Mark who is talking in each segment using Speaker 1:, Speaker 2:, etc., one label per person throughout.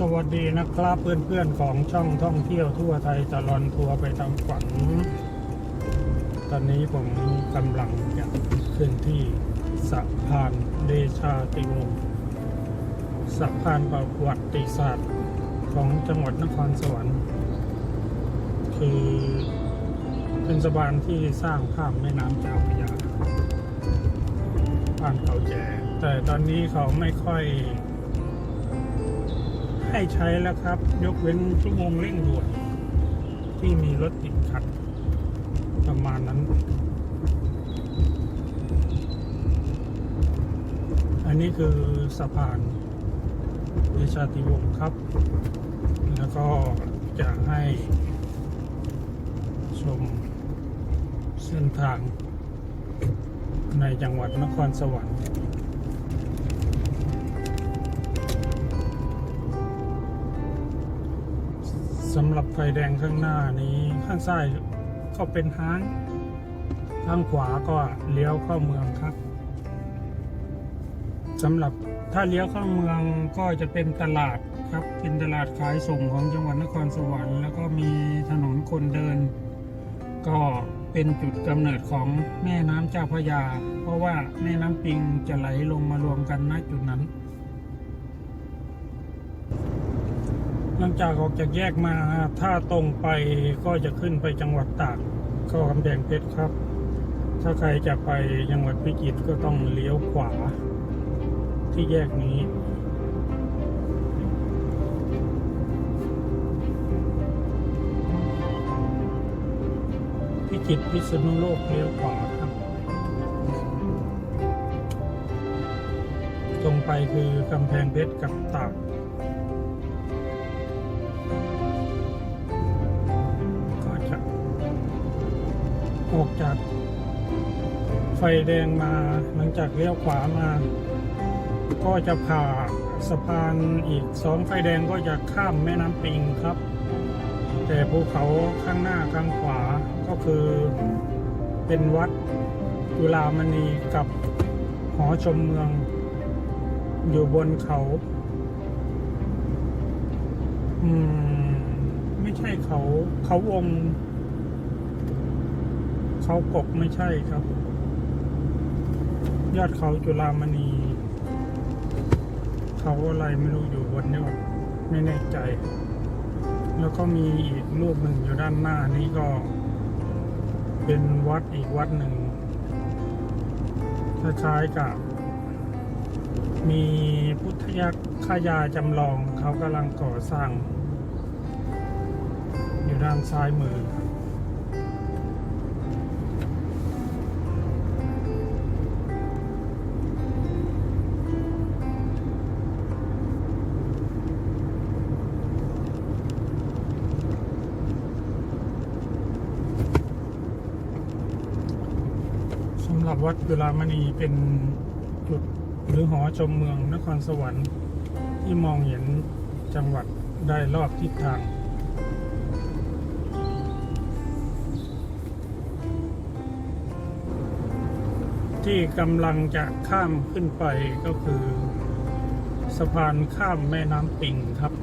Speaker 1: สวัสดีนะครับเพื่อนๆของช่องท่องเที่ยวทั่วไทยตลอนทัวร์ไปทางฝันตอนนี้ผมกำลังจะขึ้นที่สะพานเดชาติวงศ์สะพานประวัติศาสตร์ของจังหวัดนครสวรรค์ คือเป็นสะพานที่สร้างข้ามแม่น้ำเจ้าพระยาผ่านเขาแจแต่ตอนนี้เขาไม่ค่อย ให้ใช้แล้วครับ ยกเว้นชั่วโมงเร่งด่วนที่มีรถติดขัด ประมาณนั้น อันนี้คือสะพานเดชาติวงศ์ครับ แล้วก็จะให้ชมเส้นทางในจังหวัดนครสวรรค์ สำหรับไฟแดงข้างหน้านี้ข้างซ้ายก็เป็นห้างข้างขวาก็เลี้ยวเข้าเมืองครับสำหรับถ้าเลี้ยวเข้าเมืองก็จะเป็นตลาดครับ เป็นตลาดขายส่งของจังหวัดนครสวรรค์แล้วก็มีถนนคนเดิน ก็เป็นจุดกำเนิดของแม่น้ำเจ้าพระยา เพราะว่าแม่น้ำปิงจะไหลลงมารวมกันณจุดนั้น ลังจากออกจากแยกมาถ้าตรงไปก็จะขึ้นไปจังหวัดตากก็กำแพงเพชรครับ ถ้าใครจะไปจังหวัดพิจิตรก็ต้องเลี้ยวขวา ที่แยกนี้พิจิตรพิษณุโลกเลี้ยวขวาครับ ตรงไปคือกำแพงเพชรกับตาก ออกจาก ไฟแดงมาหลังจากเลี้ยวขวามา ก็จะผ่าสะพานอีกสองไฟแดงก็จะข้ามแม่น้ำปิงครับ แต่ภูเขาข้างหน้าข้างขวาก็คือเป็นวัดจุฬามณีกับหอชมเมือง อยู่บนเขา อืม ไม่ใช่เขาเขาวง เขากกไม่ใช่ครับ ยอดเขาจุฬามณี เขาอะไรไม่รู้อยู่บนยอดไม่แน่ใจ แล้วก็มีอีกรูปหนึ่งอยู่ด้านหน้านี้ก็ เป็นวัดอีกวัดหนึ่งคล้ายๆกับ มีพุทธยักษ์ขายาจำลองเขากำลังก่อสร้าง อยู่ด้านซ้ายมือ วัดจุฬามณีเป็นจุดหรือหอชมเมืองนครสวรรค์ที่มองเห็นจังหวัดได้รอบทิศทางที่กำลังจะข้ามขึ้นไปก็คือ สะพานข้ามแม่น้ำปิงครับ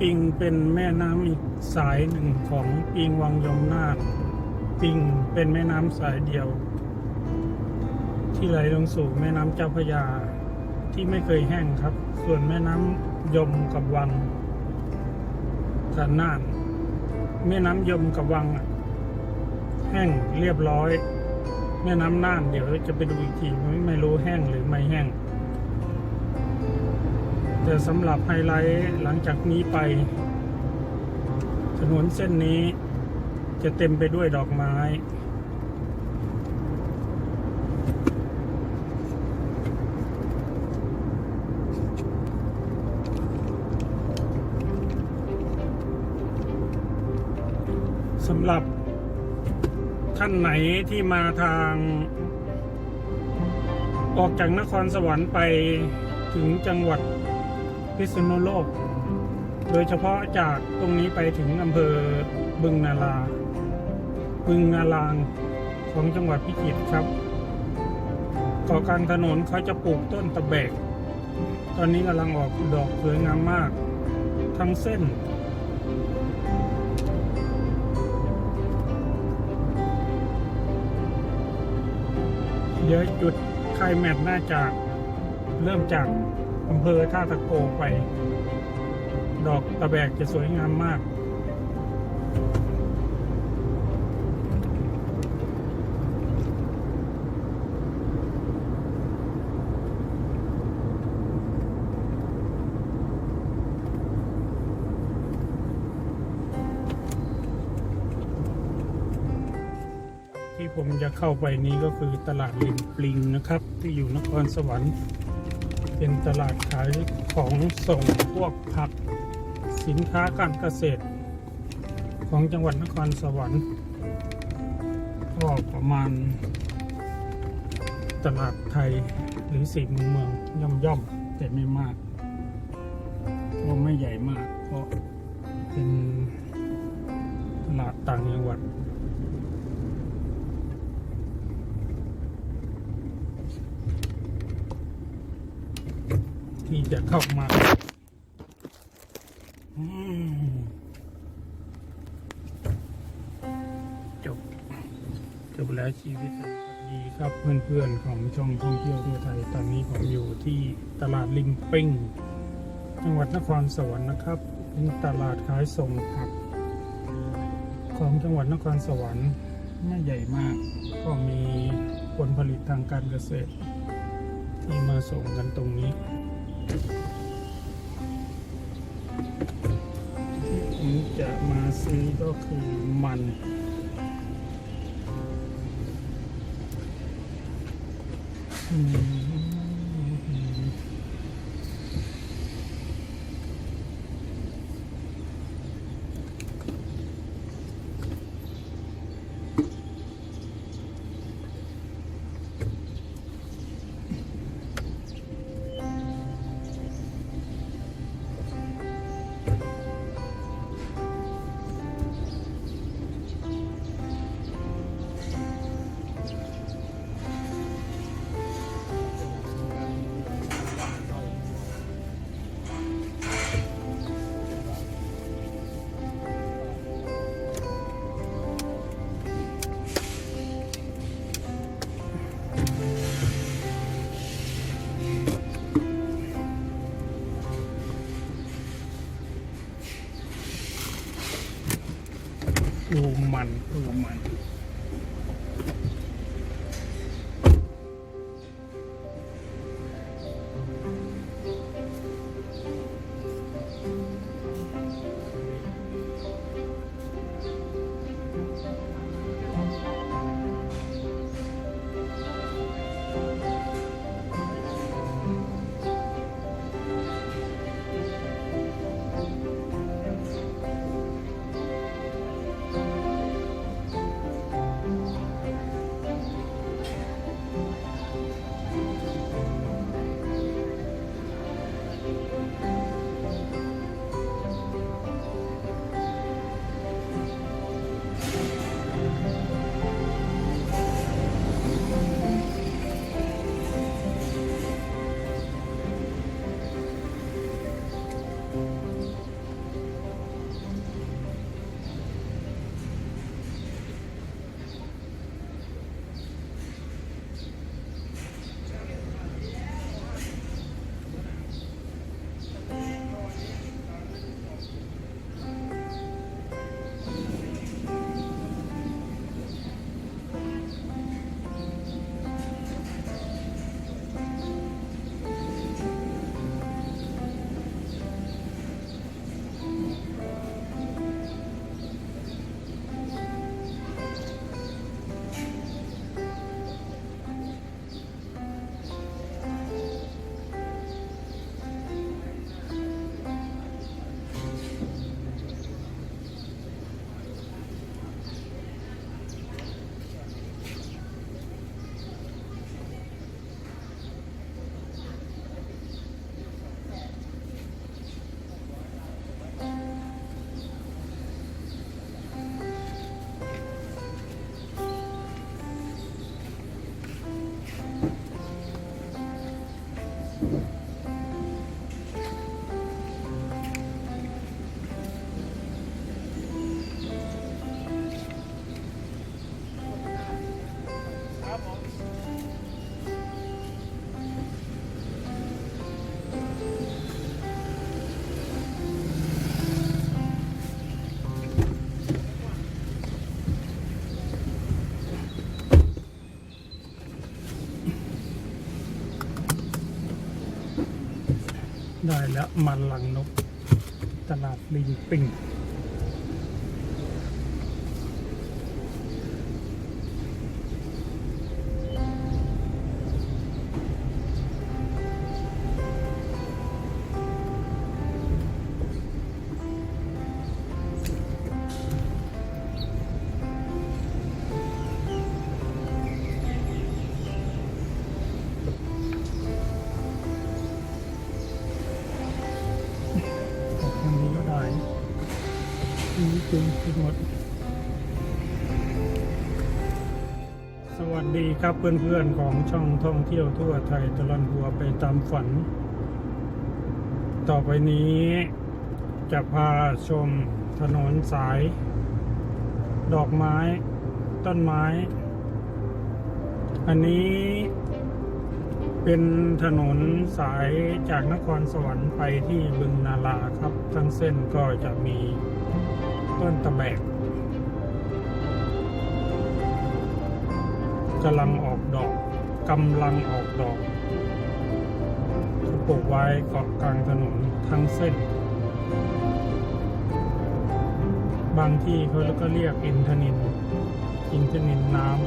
Speaker 1: ปิงเป็นแม่น้ำอีกสายหนึ่งของปิงวังยมนาถปิงเป็นแม่น้ำสายเดียว ที่ไหลลงสู่แม่น้ำเจ้าพระยาที่ไม่เคยแห้งครับ ส่วนแม่น้ำยมกับวังกับน่านแม่น้ำยมกับวังอะแห้งเรียบร้อย แม่น้ำน่านเดี๋ยวจะไปดูอีกทีไม่รู้แห้งหรือไม่แห้ง แต่สำหรับไฮไลท์หลังจากนี้ไป ถนนเส้นนี้จะเต็มไปด้วยดอกไม้สำหรับท่านไหนที่มาทาง ออกจากนครสวรรค์ไปถึงจังหวัด พิษณุโลก โดยเฉพาะจากตรงนี้ไปถึงอำเภอบึงนาราบึงนาลางของจังหวัดพิจิตรครับเกาะกลางถนนเขาจะปลูกต้นตะแบก ตอนนี้กำลังออกดอกสวยงามมาก ทั้งเส้นเดี๋ยวจุดไคลแมทน่าจะเริ่มจาก อำเภอท่าตะโกไป ดอกตะแบกจะสวยงามมาก ที่ผมจะเข้าไปนี้ก็คือตลาดริมปลิงนะครับ ที่อยู่นครสวรรค์ เป็นตลาดขายของส่งพวกผักสินค้าการเกษตร ของจังหวัดนครสวรรค์ก็ประมาณ ตลาดไทยหรือสี่มุมเมืองย่อมย่อมๆแต่ไม่มากก็ไม่ใหญ่มากเพราะเป็นตลาดต่างจังหวัด ที่จะเข้ามาจบ จบแล้วชีวิตสวัสดีครับเพื่อนๆ ของช่องท่องเที่ยวทั่วไทย ตอนนี้ผมอยู่ที่ตลาดลิมปิ้ง จังหวัดนครสวรรค์นะครับเป็นตลาดขายส่งผัก ของจังหวัดนครสวรรค์ไม่ใหญ่มาก ก็มีผลผลิตทางการเกษตร ที่มาส่งกันตรงนี้ ผมจะมาซื้อก็คือมัน อืม ได้แล้วมันลังนก ตลาดลิงปิง นี่ตึงไปหมด สวัสดีครับเพื่อนๆของช่องท่องเที่ยวทั่วไทยตลอดทัวร์ไปตามฝัน ต่อไปนี้จะพาชมถนนสาย ดอกไม้ ต้นไม้ อันนี้เป็นถนนสายจากนครสวรรค์ไปที่บึงนาลาครับ ทั้งเส้นก็จะมี ต้นตะแบกกำลังออกดอกกำลังออกดอกปลูกไว้เกาะกลางถนนทั้งเส้น บางที่เขาก็เรียกอินทนิน อินทนินน้ำ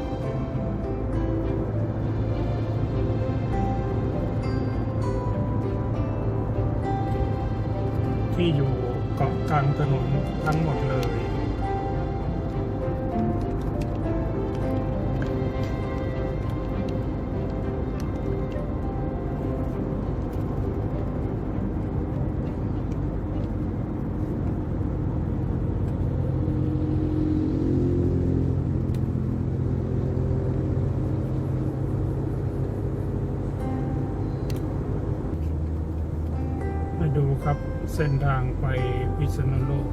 Speaker 1: ที่อยู่ กลางถนนทั้งหมดเลยมาดูครับเส้นทางไป พิษณุโลก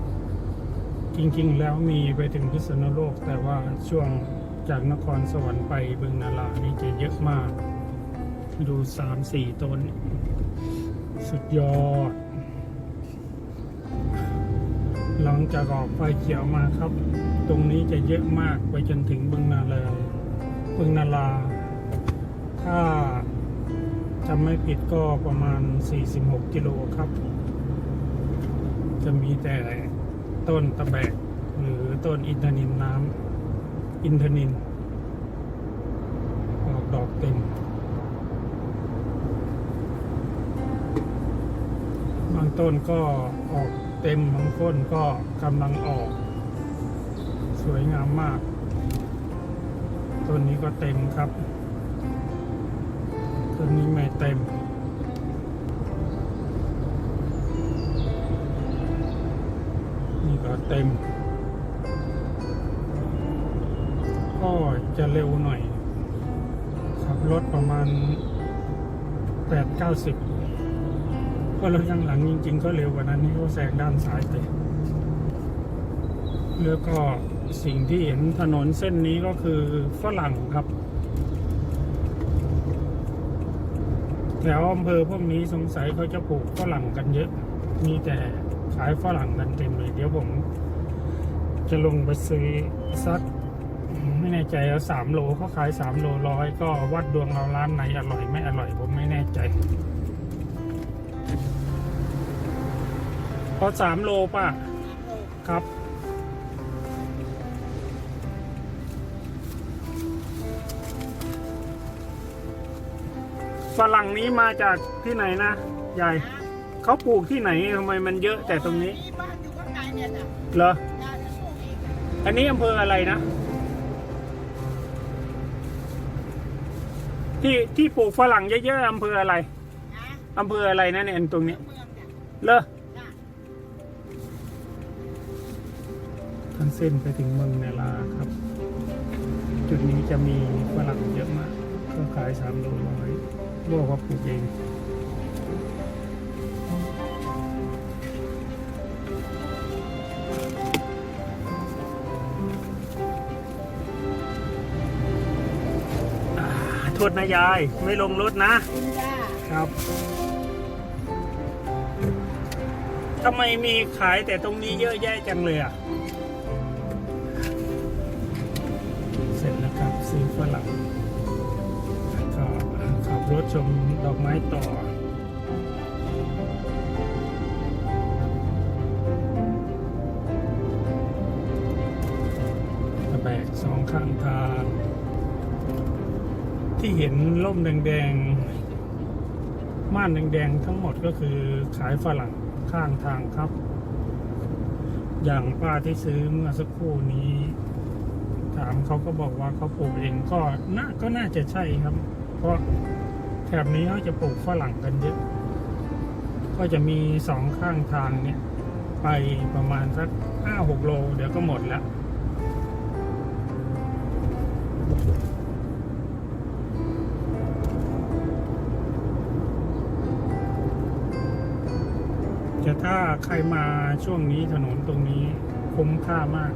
Speaker 1: จริงๆ แล้วมีไปถึงพิษณุโลก แต่ว่าช่วงจากนครสวรรค์ไปบึงนารานี่จะเยอะมาก ดูสามสี่ต้น สุดยอด หลังจากออกไฟเขียวมาครับ ตรงนี้จะเยอะมากไปจนถึงบึงนาราบึงนาราถ้าจำไม่ผิดก็ประมาณ 46 กิโลครับ จะมีแต่ต้นตะแบก หรือต้นอินทนินน้ำอินทนินออกดอกเต็ม บางต้นก็ออกเต็มบางต้นก็กำลังออก สวยงามมาก ต้นนี้ก็เต็มครับ ต้นนี้ไม่เต็ม เต็ม ก็จะเร็วหน่อย ขับรถประมาณ 8 9 0ก็รถข้างหลังจริง ๆ ก็เร็วกว่านั้นนี่ก็แซงด้านซ้ายไปแล้วก็สิ่งที่เห็นถนนเส้นนี้ก็คือฝรั่งครับ แถวอำเภอพวกนี้สงสัยเขาจะปลูกฝรั่งกันเยอะ มีแต่ ขายฝรั่งกันเต็มเลย เดี๋ยวผม จะลงไปซื้อสักไม่แน่ใจเอาสามโลเขาขายสามโลร้อยก็วัดดวงเอาร้านไหนอร่อยไม่อร่อยผมไม่แน่ใจพอสามโลป่ะครับฝรั่งนี้มาจากที่ไหนนะยาย เขาปลูกที่ไหนทำไมมันเยอะแต่ตรงนี้
Speaker 2: นี่บ้านอยู่ข้างในเนี่ยนะ
Speaker 1: เหรอ
Speaker 2: ยายจะส่งเอง
Speaker 1: อันนี้อำเภออะไรนะ ที่ที่ปลูกฝรั่งเยอะๆอำเภออะไร
Speaker 2: นะ
Speaker 1: อำเภออะไรนะเนี่ยตรงเนี้ย
Speaker 2: เมืองเนี่ย
Speaker 1: เลอ
Speaker 2: จ้ะ
Speaker 1: ทั้งเส้นไปถึงเมืองเนลาครับ จุดนี้จะมีฝรั่งเยอะมาก ก็ขายสามโลร้อยบอกว่าปลูกเอง รถนะยาย ไม่ลงรถนะครับทำไมมีขายแต่ตรงนี้เยอะแยะจังเลยอะ เสร็จแล้วครับซื้อฝรั่งแล้ก็ขับรถชมดอกไม้ต่อ แบกสองข้างทาง ที่เห็นร่มแดงๆ ม่านแดงๆ ทั้งหมดก็คือขายฝรั่งข้างทางครับ อย่างป้าที่ซื้อเมื่อสักครู่นี้ ถามเขาก็บอกว่าเขาปลูกเองก็น่าก็น่าจะใช่ครับ เพราะแถบนี้เขาจะปลูกฝรั่งกันเยอะ ก็จะมีสองข้างทางเนี่ย ไปประมาณสักห้าหกโล เดี๋ยวก็หมดแล้ว ถ้าใครมาช่วงนี้ถนนตรงนี้คุ้มค่ามาก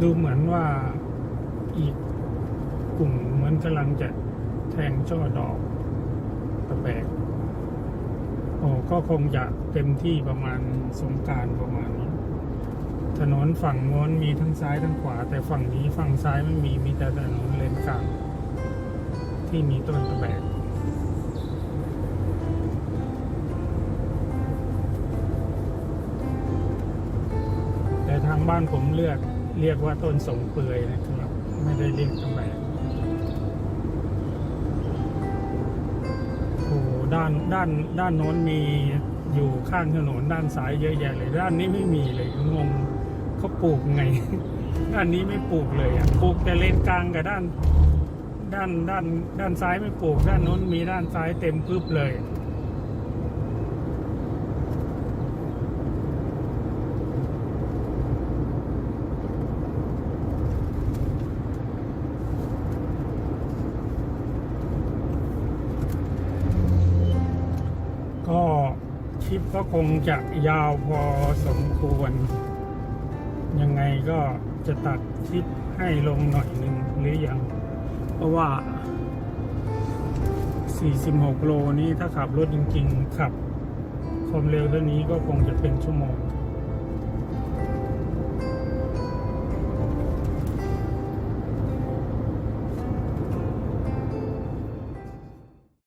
Speaker 1: ดูเหมือนว่าอีกกลุ่มเหมือนกำลังจะแทงช่อดอกตะแบกโอ้ก็คงจะเต็มที่ประมาณสงการประมาณนี้ ถนนฝั่งโน้นมีทั้งซ้ายทั้งขวา แต่ฝั่งนี้ฝั่งซ้ายไม่มีมีแต่ถนนเลนกลางที่มีต้นตะแบกางบ้านผมเลือกเรียกว่าต้นสงเปือยนะครับ ไม่ได้เรียกตะแบกโอ้โหด้านด้านด้านโน้นมีอยู่ข้างถนนด้านซ้ายเยอะแยะเลย ด้านนี้ไม่มีเลยงงเขาปลูกไง ด้านนี้ไม่ปลูกเลยอะปลูกแต่เลนกลางกับด้าน ด้านด้าน ด้านซ้ายไม่ปลูก ด้านโน้นมีด้านซ้ายเต็มปึ๊บเลย ก็คงจะยาวพอสมควร ยังไงก็จะตัดคลิปให้ลงหน่อยหนึ่งหรือยัง เพราะว่า 46 โลนี้ถ้าขับรถจริง ๆ ขับความเร็วเท่านี้ก็คงจะเป็นชั่วโมง